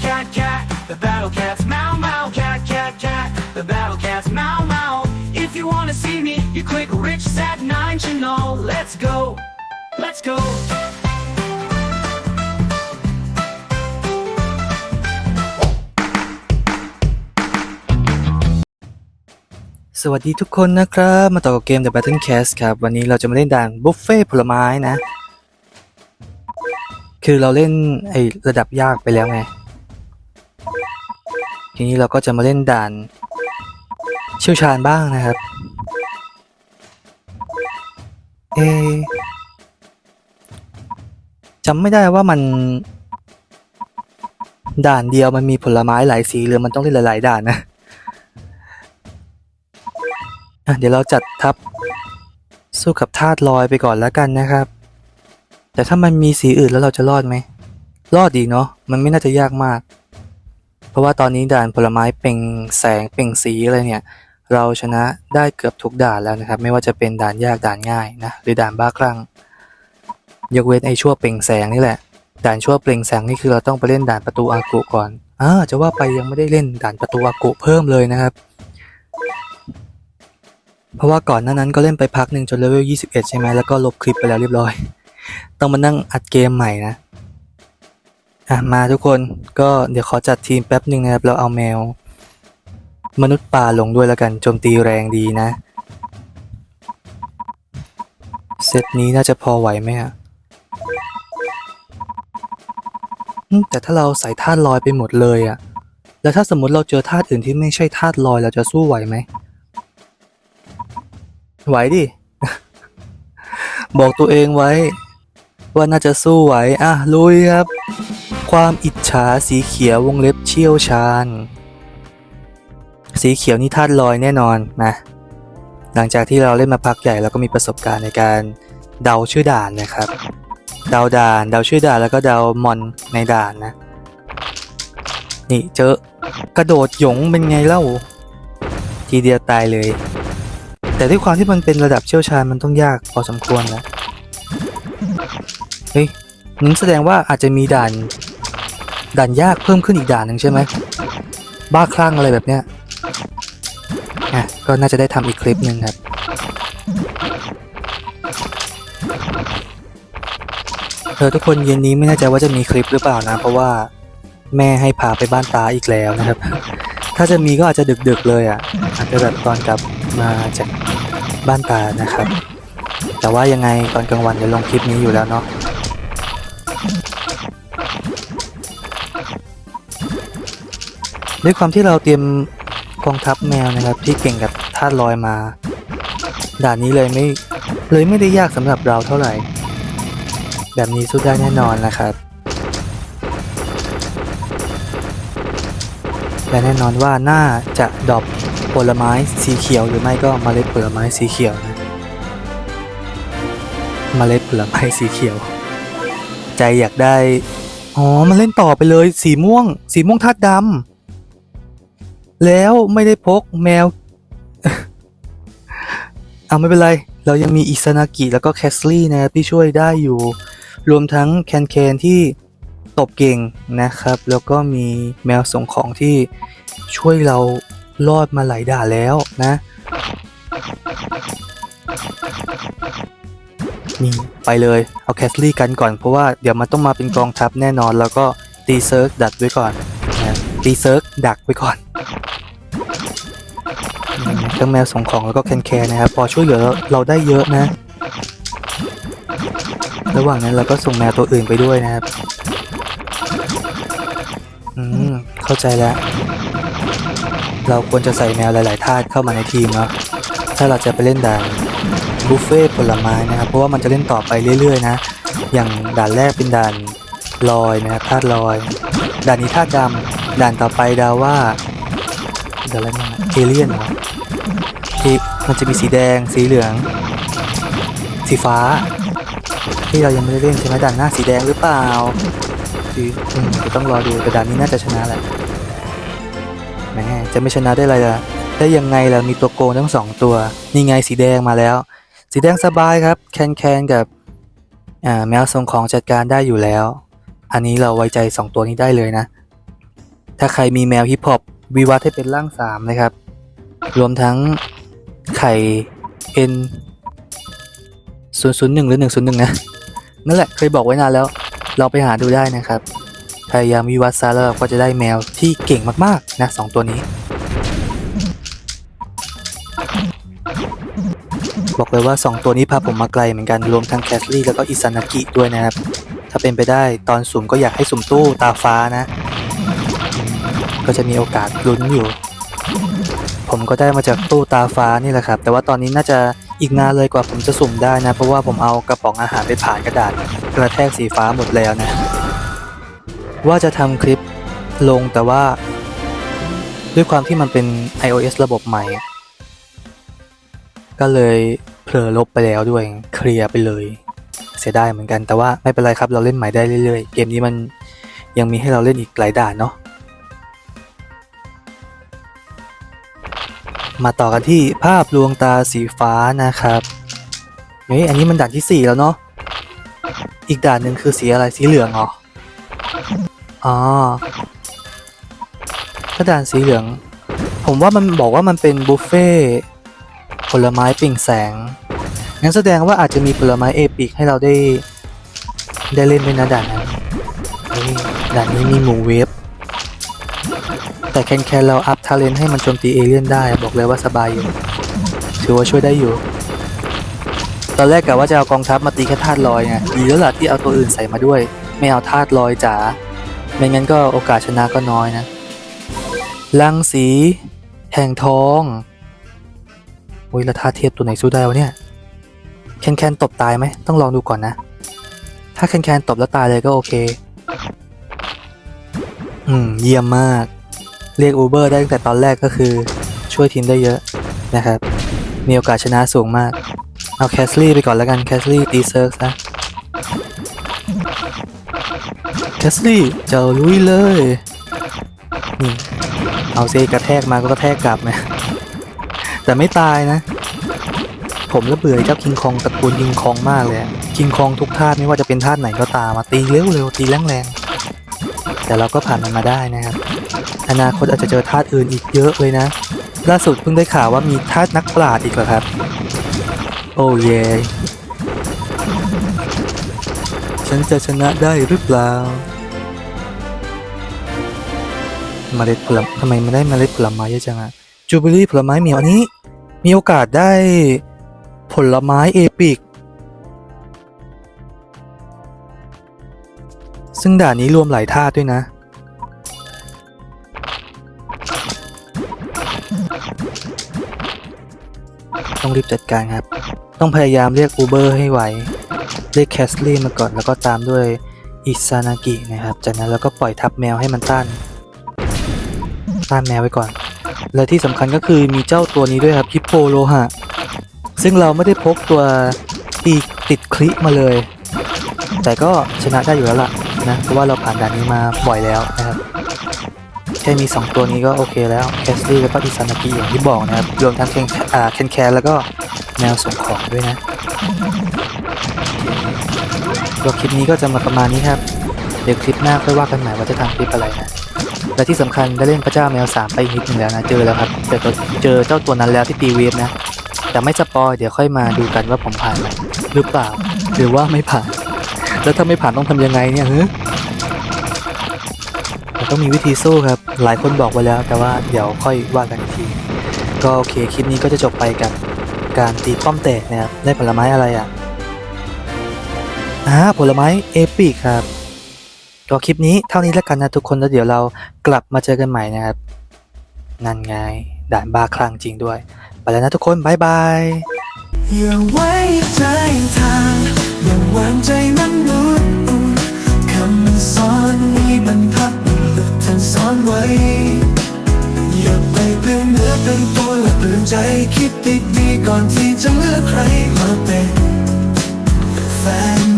cat, cat, cat. The battle cat's meow, meow, cat, cat, cat. The battle cat's meow, meow. If you wanna see me, you click Rich Sat 9 channel. Let's go. Let's go. สวัสดีทุกคนนะครับ มาต่อกับเกม The Battle Cast ครับ วันนี้เราจะมาเล่นด่านบุฟเฟ่ผลไม้นะ คือเราเล่นไอระดับยากไปแล้วไง ทีนี้เราก็จะมาเล่นด่านเชี่ยวชาญบ้างนะครับ เอะจำไม่ได้ว่ามัน ด่านเดียวมันมีผลไม้หลายสีหรือมันต้องเล่นหลาย ๆ ด่านนะอะเดี๋ยวเราจัดทัพสู้กับธาตุลอยไปก่อนแล้วกันนะครับ แต่ถ้ามันมีสีอื่นแล้วเราจะรอดไหม รอดดีเนาะ มันไม่น่าจะยากมาก เพราะว่าตอนนี้ด่านผลไม้เป่งแสงเป่งสีอะไรเนี่ยเราชนะได้เกือบทุกด่านแล้วนะครับ ไม่ว่าจะเป็นด่านยากด่านง่ายนะหรือด่านบ้าคลั่งยกเว้นไอ้ชั่วเปล่งแสงนี่แหละ ด่านชั่วเปล่งแสงนี่คือเราต้องไปเล่นด่านประตูอากุก่อนอ่าจะว่าไปยังไม่ได้เล่นด่านประตูอากุเพิ่มเลยนะครับ เพราะว่าก่อนหน้านั้นก็เล่นไปพักหนึ่งจนเลเวล21 ใช่ไหมแล้วก็ลบคลิปไปแล้วเรียบร้อย ต้องมานั่งอัดเกมใหม่นะ อะมาทุกคนก็เดี๋ยวขอจัดทีมแป๊บหนึ่งนะครับ เราเอาแมว มนุษย์ป่าลงด้วยแล้วกันโจมตีแรงดีนะ เซตนี้น่าจะพอไหวไหมอะแต่ถ้าเราใส่ธาตุลอยไปหมดเลยอะแล้วถ้าสมมติเราเจอธาตุอื่นที่ไม่ใช่ธาตุลอยเราจะสู้ไหวไหม ไหวดิ บอกตัวเองไว้ ว่าน่าจะสู้ไหว อะลุยครับ ความอิจฉาสีเขียววงเล็บเชี่ยวชาญ สีเขียวนี่ธาตุลอยแน่นอนนะหลังจากที่เราเล่นมาพักใหญ่เราก็มีประสบการณ์ในการเดาชื่อด่านนะครับ เดาด่านเดาชื่อด่านแล้วก็เดามอนในด่านนะ นี่เจอกระโดดหยงเป็นไงเล่า ทีเดียวตายเลย แต่ด้วยความที่มันเป็นระดับเชี่ยวชาญมันต้องยากพอสมควรนะเฮ้ยนั้นแสดงว่าอาจจะมีด่าน ด่านยากเพิ่มขึ้นอีกด่านหนึ่งใช่ไหมบ้าคลั่งอะไรแบบเนี้ยอะก็น่าจะได้ทำอีกคลิปหนึ่งครับเออทุกคนเย็นนี้ไม่แน่ใจว่าจะมีคลิปหรือเปล่านะ เพราะว่าแม่ให้พาไปบ้านตาอีกแล้วนะครับ ถ้าจะมีก็อาจจะดึกๆเลยอะอาจจะแบบตอนกลับมาจากบ้านตานะครับ แต่ว่ายังไงตอนกลางวันจะลงคลิปนี้อยู่แล้วเนาะ ด้วยความที่เราเตรียมกองทัพแมวนะครับ ที่เก่งกับธาลอยมา ด่านนี้เลยไม่เลยไม่ได้ยากสำหรับเราเท่าไหร่ แบบนี้สู้ได้แน่นอนนะครับและแน่นอนว่าน่าจะดอปผลไม้สีเขียวหรือไม่ก็เมล็ดผลไม้สีเขียวนะเมล็ดผลไม้สีเขียว ใจอยากได้ อ๋อมันเล่นต่อไปเลยสีม่วง สีม่วงธาตุดำ แล้วไม่ได้พกแมวเอาไม่เป็นไร เรายังมีอิซานากิแล้วก็แคสลี่นะที่ช่วยได้อยู่ รวมทั้งแคนแคนที่ตบเก่งนะครับ แล้วก็มีแมวส่งของที่ช่วยเรารอดมาหลายด่าแล้วนะ นี่ไปเลย เอาแคสลี่กันก่อนเพราะว่าเดี๋ยวมันต้องมาเป็นกองทัพแน่นอน แล้วก็ตีเซิร์กดักไว้ก่อน นะตีเซิร์กดักไว้ก่อนนี่ทั้งแมวส่งของแล้วก็แคนแคนนะครับ พอช่วยเหลือเราได้เยอะนะ ระหว่างนั้นเราก็ส่งแมวตัวอื่นไปด้วยนะครับ อืม เข้าใจแล้ว เราควรจะใส่แมวหลาย ๆ ธาตุเข้ามาในทีมเนาะถ้าเราจะไปเล่นด่านบุฟเฟ่ผลไม้นะครับ เพราะว่ามันจะเล่นต่อไปเรื่อย ๆ นะ อย่างด่านแรกเป็นด่านลอยนะครับธาตุลอย ด่านนี้ธาตุดำ ด่านต่อไปดาว่าเด่านอะไรนะเอเลี่ยนเหรอที่มันจะมีสีแดง สีเหลือง สีฟ้า ที่เรายังไม่ได้เล่นใช่ไหมด่านหน้าสีแดงหรือเปล่าคือต้องรอดูแต่ด่านนี้น่าจะชนะแหละแหมจะไม่ชนะได้ไรล่ะได้ยังไงล่ะมีตัวโกงทั้งสองตัวนี่ไงสีแดงมาแล้ว สีแดงสบายครับ แคนแคนกับแมวส่งของจัดการได้อยู่แล้ว อันนี้เราไว้ใจสองตัวนี้ได้เลยนะ ถ้าใครมีแมวฮิปฮอปวิวัฒให้เป็นร่างสามนะครับ รวมทั้งไข่ N 001หรือ101นะ นั่นแหละเคยบอกไว้นานแล้ว เราไปหาดูได้นะครับ พยายามวิวัฒซะแล้วเราก็จะได้แมวที่เก่งมากๆนะสองตัวนี้ บอกเลยว่า 2 ตัวนี้พาผมมาไกลเหมือนกัน รวมทั้งแคสลี่แล้วก็อิซานากิด้วยนะครับ ถ้าเป็นไปได้ตอนสุ่มก็อยากให้สุ่มตู้ตาฟ้านะ ก็จะมีโอกาสลุ้นอยู่ ผมก็ได้มาจากตู้ตาฟ้านี่แหละครับ แต่ว่าตอนนี้น่าจะอีกนานเลยกว่าผมจะสุ่มได้นะ เพราะว่าผมเอากระป๋องอาหารไปผ่านกระดาษ กระแทกสีฟ้าหมดแล้วนะ ว่าจะทำคลิปลงแต่ว่า ด้วยความที่มันเป็น iOS ระบบใหม่ ก็เลยเผลอลบไปแล้วด้วยเคลียร์ไปเลย เสียดายเหมือนกันแต่ว่าไม่เป็นไรครับเราเล่นใหม่ได้เรื่อยๆ เกมนี้มันยังมีให้เราเล่นอีกหลายด่านเนาะ มาต่อกันที่ภาพลวงตาสีฟ้านะครับเฮ้ยอันนี้มันด่านที่4แล้วเนาะอีกด่านหนึ่งคือสีอะไรสีเหลืองเหรออ๋อถ้าด่านสีเหลือง ผมว่ามันบอกว่ามันเป็นบุฟเฟ่ผลไม้ปิ่งแสงงั้นแสดงว่าอาจจะมีผลไม้เอปิกให้เราได้ ได้เล่นด้วยนะด่านนั้นด่านนี้มีหมูเวฟ แต่แคนแคนเราอัพทาเลนให้มันโจมตีเอเลี่ยนได้บอกเลยว่าสบายอยู่ ถือว่าช่วยได้อยู่ ตอนแรกกะว่าจะเอากองทัพมาตีแค่ธาตุลอยไงดีแล้วล่ะที่เอาตัวอื่นใส่มาด้วย ไม่เอาธาตุลอยจ๋าไม่งั้นก็โอกาสชนะก็น้อยนะลังสี แห่งทองโอ้ยล้วท่าเทียบตัวไหนสู้ได้วะเนี่ยแคนแคนตบตายไหมต้องลองดูก่อนนะ ถ้าแคนแคนตบแล้วตายเลยก็โอเค อืม เยี่ยมมาก เรียกอูเบอร์ได้ตั้งแต่ตอนแรกก็คือช่วยทีมได้เยอะนะครับ มีโอกาสชนะสูงมาก เอาแคสลี่ไปก่อนแล้วกันแคสลี่ตีเซิร์ฟนะแคสลี่เจ้าลุยเลยนี่เอาเซกระแทกมาก็กระแทกกลับนะแต่ไม่ตายนะ ผมระเบื่อไอ้เจ้าคิงคองตระกูลคิงคองมากเลยคิงคองทุกธาไม่ว่าจะเป็นธาไหนก็ตามมาตีเร็วๆตีแรงๆแต่เราก็ผ่านมันมาได้นะครับ อนาคตอาจจะเจอธาตุอื่นอีกเยอะเลยนะ ล่าสุดเพิ่งได้ข่าวว่ามีธาตุนักปราชญ์อีกเหรอครับ โอ้เย่ฉันจะชนะได้หรือเปล่าเมล็ดผลไม้ทำไมไม่ได้เมล็ดผลไม้เยอะจังอะจูเบลี่ผลไม้เหมียวอันนี้ มีโอกาสได้ผลไม้เอปิกซึ่งด่านนี้รวมหลายธาตุด้วยนะ ต้องรีบจัดการครับ ต้องพยายามเรียกอูเบอร์ให้ไหว เรียกแคสลี่มาก่อนแล้วก็ตามด้วยอิซานากินะครับ จากนั้นเราก็ปล่อยทับแมวให้มันต้านต้านแมวไว้ก่อน และที่สำคัญก็คือมีเจ้าตัวนี้ด้วยครับฮิปโปโลหะ ซึ่งเราไม่ได้พกตัวตีติดคลิมาเลย แต่ก็ชนะได้อยู่แล้วล่ะนะ เพราะว่าเราผ่านด่านนี้มาบ่อยแล้วนะครับ แค่มี 2 ตัวนี้ก็โอเคแล้วแคสลี่แล้วก็อิซานากิอย่างที่บอกนะครับ รวมทั้งเคนอ่าเคนแคนแล้วก็แมวส่งของด้วยนะตัวคลิปนี้ก็จะมาประมาณนี้ครับ เดี๋ยวคลิปหน้าค่อยว่ากันใหม่ว่าจะทำคลิปอะไรนะ และที่สำคัญได้เล่นพระเจ้าแมวสามไปอีกนิดหนึ่งแล้วนะ เจอแล้วครับเจอตัวเจอเจ้าตัวนั้นแล้วที่ตีเวฟนะ แต่ไม่สปอยเดี๋ยวค่อยมาดูกันว่าผมผ่านไหมหรือเปล่า หรือว่าไม่ผ่าน แล้วถ้าไม่ผ่านต้องทำยังไงเนี่ยเฮ้ ต้องมีวิธีสู้ครับ หลายคนบอกไว้แล้ว แต่ว่าเดี๋ยวค่อยว่ากันอีกที ก็โอเคคลิปนี้ก็จะจบไปกับการตีป้อมแตกนะครับ ได้ผลไม้อะไรอะอ่าผลไม้เอปิกครับก็คลิปนี้เท่านี้แล้วกันนะทุกคนแล้วเดี๋ยวเรากลับมาเจอกันใหม่นะครับ นั่นไง ด่านบ้าคลั่งจริงด้วย ไปแล้วนะทุกคนบายบาย ใจคิดดีๆก่อนที่จะเลือกใครมาเป็นแฟน